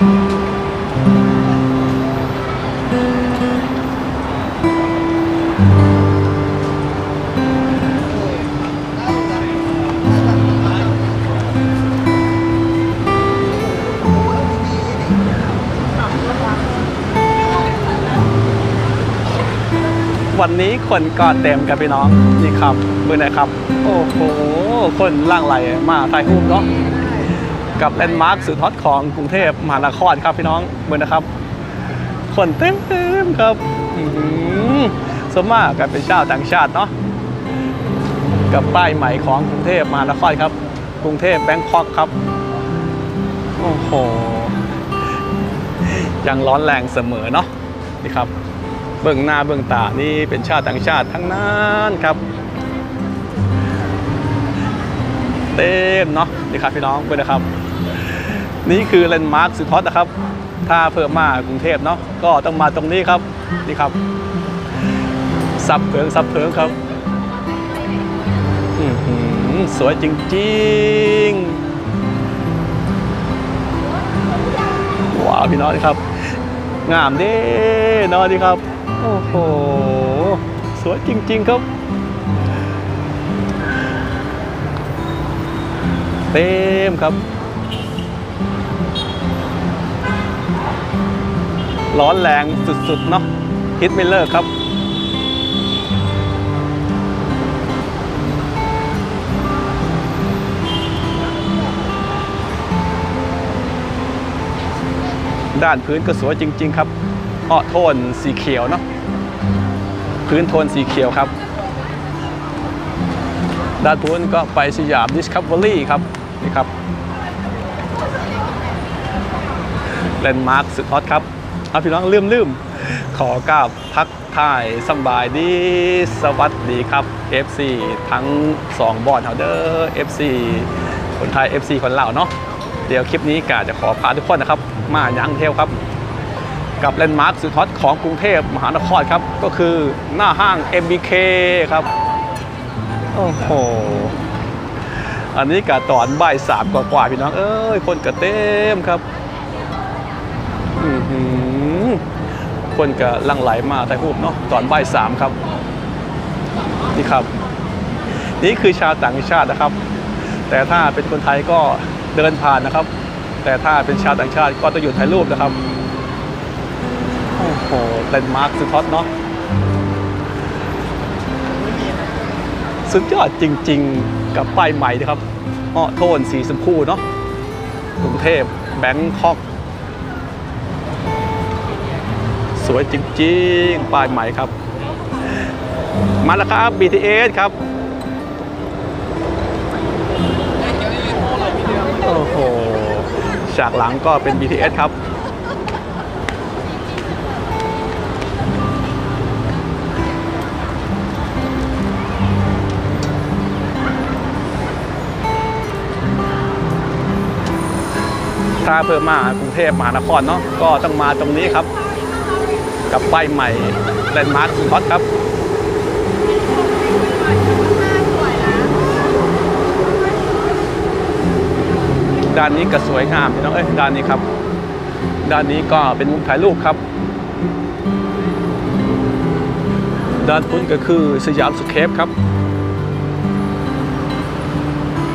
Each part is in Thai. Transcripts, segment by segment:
วันนี้คนก็เต็มกันพี่น้อง นี่ครับเบอร์ไหนครับ โอ้โห คนล่างไหลมาถ่ายรูปเนาะ กับแลนด์มาร์คสุดฮอตของกรุงเทพมหานครครับพี่น้องเบอร์นะครับ คนเต็มเต็มๆครับสวนมากกันเป็นชาวต่างชาติเนาะกับป้ายใหม่ของกรุงเทพมหานครครับ กรุงเทพแบงคอกครับ โอ้โห ยังร้อนแรงเสมอเนาะนี่ครับ เบื้องหน้าเบื้องตานี่เป็นชาติต่างชาติทั้งนั้นครับ เต็มเนาะนี่ครับพี่น้องเพื่อนนะครับ นี่คือแลนด์มาร์คสุดฮอตนะครับ ถ้าเพิ่มมากรุงเทพเนาะก็ต้องมาตรงนี้ครับนี่ครับซับเพิงซับเพิงครับอื้อหือสวยจริงๆว้าวพี่น้องครับ งามเด้นอนดีครับ โอ้โหสวยจริง ๆครับเต็มครับ ร้อนแรงสุดๆเนาะฮิตไม่เลิกครับ ด้านพื้นก็สวยจริง ๆ ครับเพราะโทนสีเขียวเนาะพื้นโทนสีเขียวครับ ด้านพื้นก็ไปสยามดิสคัฟเวอรี่ครับนี่ครับแลนด์มาร์คสุดฮอตครับ เอาพี่น้องลืมลืมขอกราบทักทายสบายดีสวัสดีครับ FC ทั้ง 2 บอร์ดเฮาเดอร์ FC คนไทย FC คนลาวเนาะเดี๋ยวคลิปนี้กาจะขอพาทุกคนนะครับ มายังเทลครับ กับแลนด์มาร์คสุดฮอตของกรุงเทพมหานครครับ ก็คือหน้าห้าง MBK ครับ โอ้โหอันนี้กะตอนบ่ายสามกว่าๆพี่น้อง เอ้ย คนกะเต็มครับ อื้อหือ คนกะลังไหลมาถ่ายรูปเนาะตอนบ่ายสามครับ นี่ครับ นี่คือชาวต่างชาตินะครับ แต่ถ้าเป็นคนไทยก็เดินผ่านนะครับ แต่ถ้าเป็นชาวต่างชาติก็ต้องหยุดถ่ายรูปนะครับโอ้โหแลนด์มาร์คสุดฮอตเนาะสุดยอดจริง ๆ กับป้ายใหม่นะครับอ้อโทนสีชมพูเนาะกรุงเทพแบงคอก สวยจริงๆ ป้ายใหม่ครับ มาแล้วครับ BTS ครับ โอ้โห ฉากหลังก็เป็น BTS ครับ ถ้าเพิ่มมากรุงเทพมหานครเนาะก็ต้องมาตรงนี้ครับ กับป้ายใหม่แลนด์มาร์คสุดฮอตครับด้านนี้ก็สวยงามพี่น้องเอ้ยด้านนี้ครับ ด้านนี้ก็เป็นมุมถ่ายรูปครับ ด้านพุ้นก็คือสยามสเคปครับ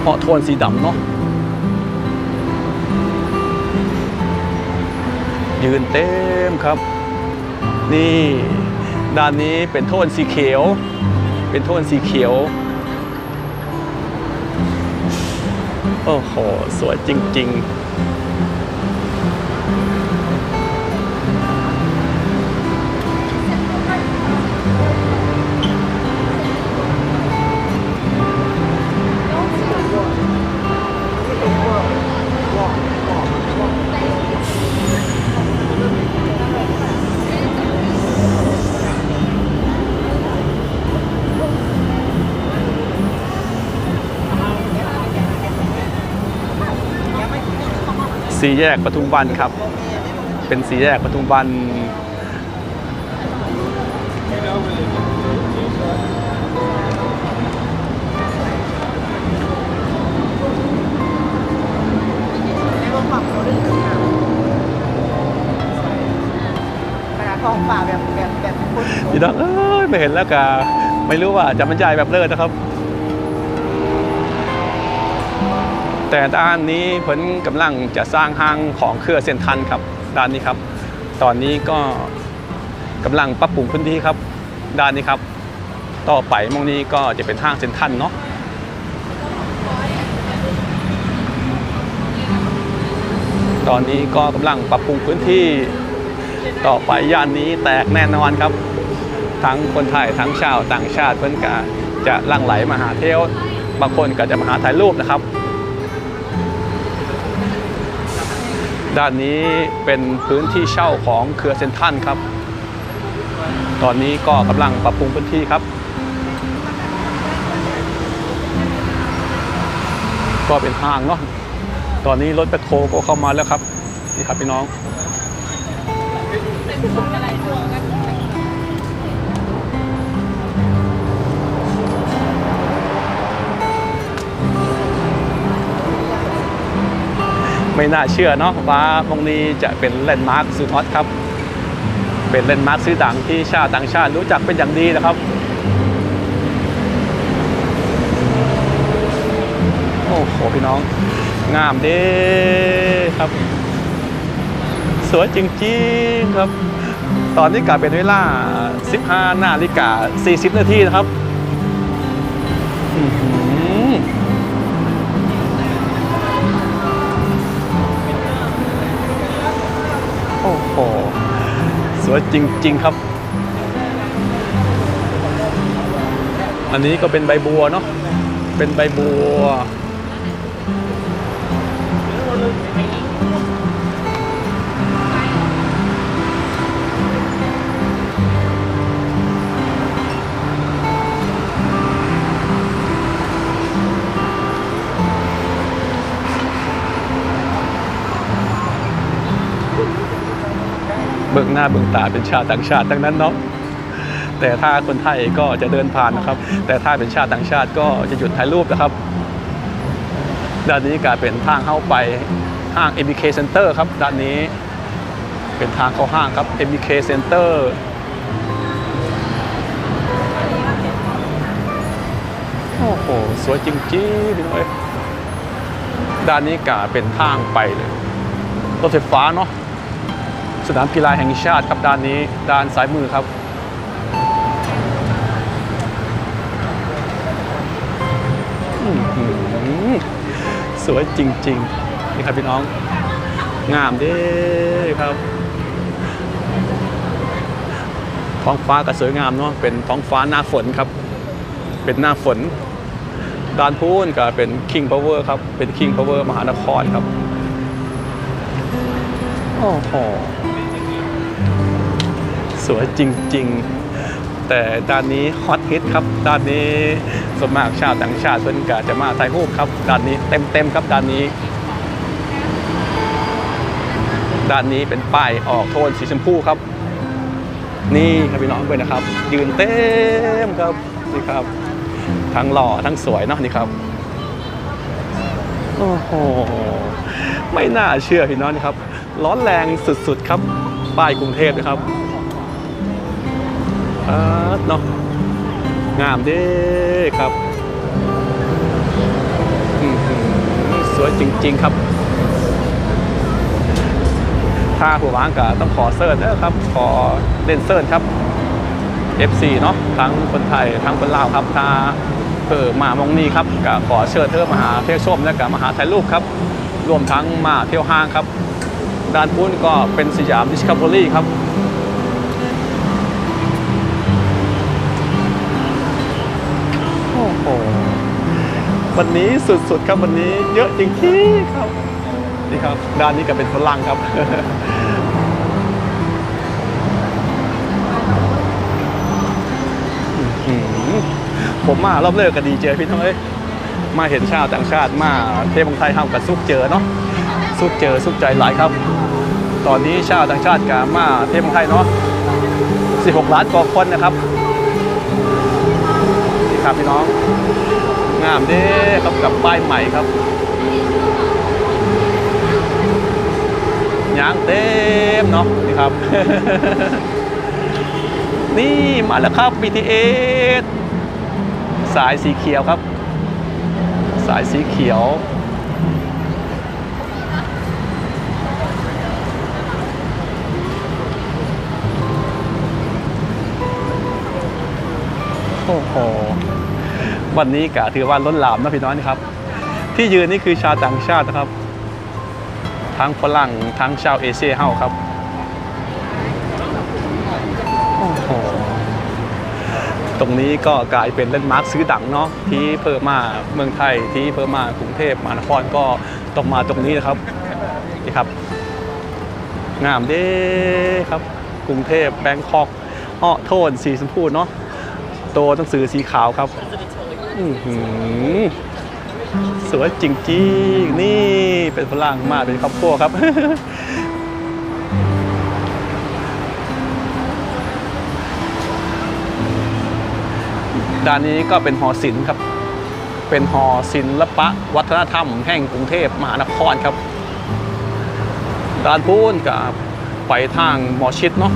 เพาะโทนสีดำเนาะยืนเต็มครับ นี่ด้านนี้เป็นโทนสีเขียว เป็นโทนสีเขียว โอ้โห สวยจริง ๆ สี่แยกปทุมวันครับ เป็นสี่แยกปทุมวันของป่าแบบแบบแบบพี่น้องเอ้ยไม่เห็นแล้วกะไม่รู้ว่าจะบรรยายแบบเลิศนะครับ แต่ด้านนี้เพิ่นกำลังจะสร้างห้างของเครือเซ็นทรันครับ ด้านนี้ครับ ตอนนี้ก็กำลังปรับปรุงพื้นที่ครับ ด้านนี้ครับ ต่อไปมองนี้ก็จะเป็นห้างเซ็นทรันเนาะตอนนี้ก็กำลังปรับปรุงพื้นที่ต่อไปย่านนี้แตกแน่นอนครับ ทั้งคนไทยทั้งชาวต่างชาติเพื่อนกาจะลั่งไหลมาหาเที่ยวบางคนก็จะมาหาถ่ายรูปนะครับ ด้านนี้เป็นพื้นที่เช่าของเครือเซนทันครับ ตอนนี้ก็กำลังปรับปรุงพื้นที่ครับ ก็เป็นห้างเนาะตอนนี้รถแบคโคก็เข้ามาแล้วครับ นี่ครับพี่น้องไไม่น่าเชื่อเนาะว่ามงนี้จะเป็นแลนด์มาร์คสุดฮอตครับ เป็นแลนด์มาร์คซื้อดังที่ชาติต่างชาติรู้จักเป็นอย่างดีนะครับ โอ้โหพี่น้อง งามเด้ครับ สวยจริงๆครับ ตอนนี้กลับเป็นเวลา 15นาฬิกา40 นาทีนะครับ สวยจริง ๆ ครับ อันนี้ก็เป็นใบบัวเนาะเป็นใบบัว เบื้องหน้าเบื้องตาเป็นชาวต่างชาติทั้งนั้นเนาะแต่ถ้าคนไทยก็จะเดินผ่านนะครับ แต่ถ้าเป็นชาติต่างชาติก็จะหยุดถ่ายรูปนะครับ ด้านนี้ก็เป็นทางเข้าไปห้าง MBK Center ครับ ด้านนี้เป็นทางเข้าห้างครับ MBK Center โอ้โห สวยจริงๆพี่น้องเอ้ยด้านนี้ก็เป็นทางไปเลยรถไฟฟ้าเนาะ สนามกีฬาแห่งชาติครับด้านนี้ด้านซ้ายมือครับสวยจริง ๆ นี่ครับพี่น้อง งามเด้ครับท้องฟ้าก็สวยงามเนาะเป็นท้องฟ้าหน้าฝนครับ เป็นหน้าฝนด้านพูนก็เป็น King Power ครับ เป็น King Power มหานครครับ โอ้โห สวยจริง ๆ แต่ด้านนี้ฮอตฮิตครับด้านนี้สมากชาวต่างชาติเพิ่นก็จะมาถ่ายรูปครับด้านนี้เต็มๆครับด้านนี้ด้านนี้เป็นป้ายออกโทนสีชมพูครับ นี่ครับพี่น้องเพื่อนนะครับ ยืนเต็มครับนี่ครับ ทั้งหล่อทั้งสวยเนาะนี่ครับโอ้โหไม่น่าเชื่อพี่น้องนี่ครับ ร้อนแรงสุดๆครับ ป้ายกรุงเทพนะครับ อ่าเนาะงามเด้ครับสวยจริง ๆ ครับ ถ้าผู้วางก็ต้องขอเซิร์ชนะครับ ขอเล่นเซิร์ชครับ FC เนาะทั้งคนไทยทั้งคนลาวครับถ้าเออมามองนี้ครับก็ขอเชิญเธอมาหาเที่ยวชมและก็มาหาถ่ายรูปครับ รวมทั้งมาเที่ยวห้างครับ ด้านพุ้นก็เป็นสยามดิสคัฟเวอรี่ครับ วันนี้สุดๆครับวันนี้เยอะจริงๆครับนี่ครับ ด้านนี้ก็เป็นฝรั่งครับผมมารอบเลิกก็ดีเจอพี่น้องเอ้ยมาเห็นชาวต่างชาติมาเทพองไทยเฮากับซุกเจอเนาะซุกเจอซุกใจหลายครับ ตอนนี้ชาวต่างชาติกับมาเทพองไทยเนาะ16 ล้านกว่าคนนะครับนี่ครับพี่น้อง งามเด้ครับกับป้ายใหม่ครับยางเต็มเนาะนี่ครับ นี่มาแล้วครับ BTS สายสีเขียวครับ สายสีเขียวโอ้โห วันนี้กะถือว่าล้นหลามนะพี่น้อยนะครับ ที่ยืนนี่คือชาวต่างชาตินะครับ ทั้งฝรั่งทั้งชาวเอเชียเฮาครับโอ้โหตรงนี้ก็กลายเป็นเล่นมาร์คซื้อดังเนาะที่เพิ่มมาเมืองไทยที่เพิ่มมากรุงเทพมหานครก็ต้องมาตรงนี้นะครับนี่ครับ งามเด้ครับ กรุงเทพแบงคอกอ้อโทนสีชมพูเนาะตัวหนังสือสีขาวครับ สวยจริงๆ นี่เป็นฝรั่งมากเป็นครอบครัวครับ ด้านนี้ก็เป็นหอศิลป์ครับ เป็นหอศิลปะวัฒนธรรมแห่งกรุงเทพมหานครครับ ด้านพูนกับไปทางหมอชิดเนาะ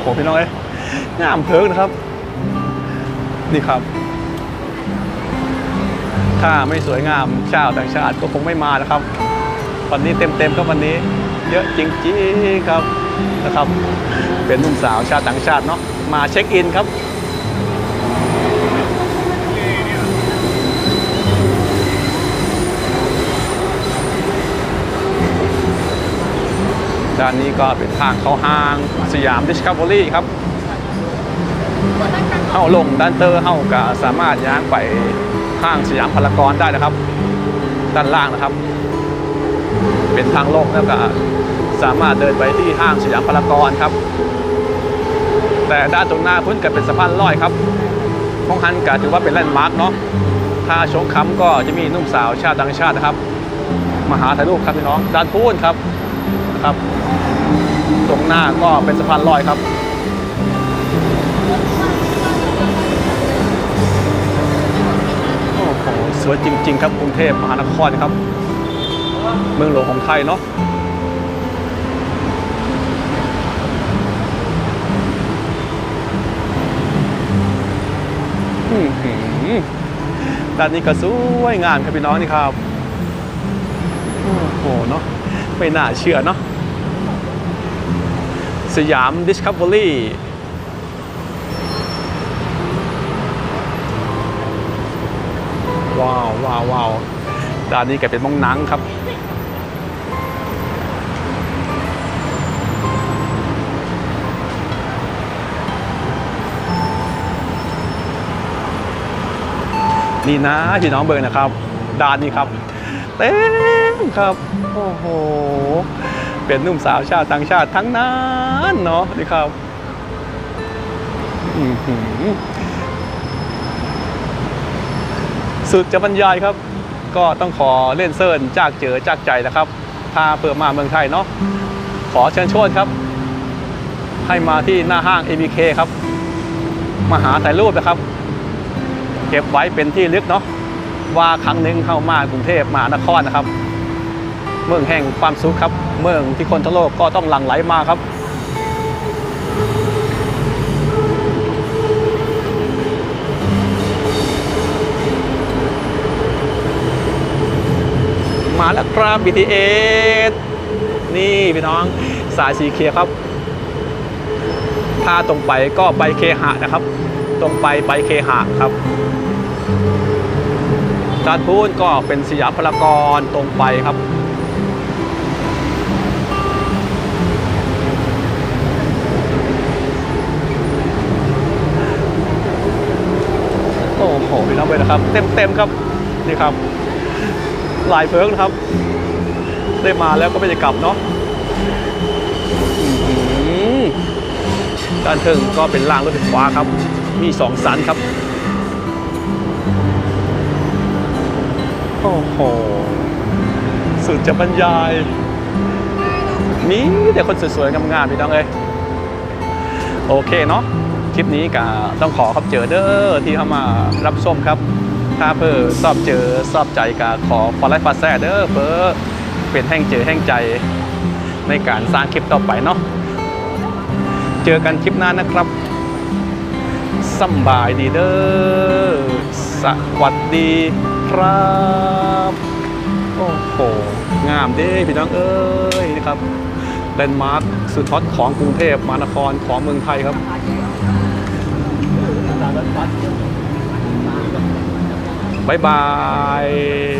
โหพี่น้องเอ้ยงามเพิกนะครับ นี่ครับ ถ้าไม่สวยงามชาวต่างชาติก็คงไม่มานะครับ วันนี้เต็มๆก็วันนี้ เยอะจริงๆครับนะครับ เป็นหนุ่มสาวชาวต่างชาติเนาะมาเช็คอินครับ ด้านนี้ก็เป็นทางเข้าห้างสยามดิสคัฟเวอรี่ครับเข้าลงด้านเตอร์เข้าก็สามารถย้างไปห้างสยามพารากอนได้นะครับ ด้านล่างนะครับ เป็นทางโลกแล้วก็สามารถเดินไปที่ห้างสยามพารากอนครับ แต่ด้านตรงหน้าพื้นก็เป็นสะพานลอยครับห้องฮันก็ถือว่าเป็นแลนด์มาร์กเนาะถ้าชงคำก็จะมีนุ่มสาวชาติต่างชาตินะครับ มาหาถ่ายรูปครับพี่น้องด้านพูนครับนะครับ ตรงหน้าก็เป็นสะพานลอยครับโอ้โหสวยจริง ๆ ครับกรุงเทพมหานครครับ เมืองหลวงของไทยเนาะด้านนี้ก็สวยงามครับพี่น้องนี่ครับ โอ้โหเนาะไม่น่าเชื่อเนาะ สยาม Discovery ว้าวว้าวว้าวด้านนี้ก็เป็นมองหนังครับ นี่นะพี่น้องเบิร์นะครับ ด้านนี้ครับ เต็มครับ โอ้โห เป็นนุ่มสาวชาติต่างชาติทั้งนั้นเนาะนี่ครับสุดจะบรรยายครับ ก็ต้องขอเล่นเซิร์นจากเจอจากใจนะครับ ถ้าเปิดมาเมืองไทยเนาะขอเชิญชวนครับ ให้มาที่หน้าห้าง ABK ครับมาหาถ่ายรูปนะครับ เก็บไว้เป็นที่ลึกเนาะว่าครั้งหนึ่งเข้ามากรุงเทพมหานครนะครับ เมืองแห่งความสุขครับ เมืองที่คนทั้งโลกก็ต้องหลั่งไหลมาครับ มาแล้วครับ BTS นี่พี่น้องสายสีเขียวครับถ้าตรงไปก็ไปเคหะนะครับ ตรงไปไปเคหะครับด้านพูนก็เป็นสยามพารากอนตรงไปครับ โอ้โหพี่น้องเลยนะครับ เต็มเต็มๆครับนี่ครับ หลายเพิงนะครับ ได้มาแล้วก็ไม่จะกลับเนาะอือหือด้านถึงก็เป็นรางรถไฟฟ้าครับ มีสองสันครับ โอ้โห สุดจะบรรยาย มีแต่คนสวยๆงามๆพี่น้องเอ้ยโอเคเนาะ ลิปนี้ก็ต้องขอขอบเจอเด้อที่เข้ามารับชมครับ ถ้าเพื่อสอบเจอสอบใจกาขอฟอลไลฟ์ฟาแซ่เด้อเพื่อเป็นแห่งเจอแห่งใจในการสร้างคลิปต่อไปเนาะเจอกันคลิปหน้านะครับสบายดีเด้อสวัสดีครับโอ้โหงามเด้พี่น้องเอ้ยนะครับแลนด์มาร์คสุดฮอตของกรุงเทพมหานครของเมืองไทยครับ บ๊ายบาย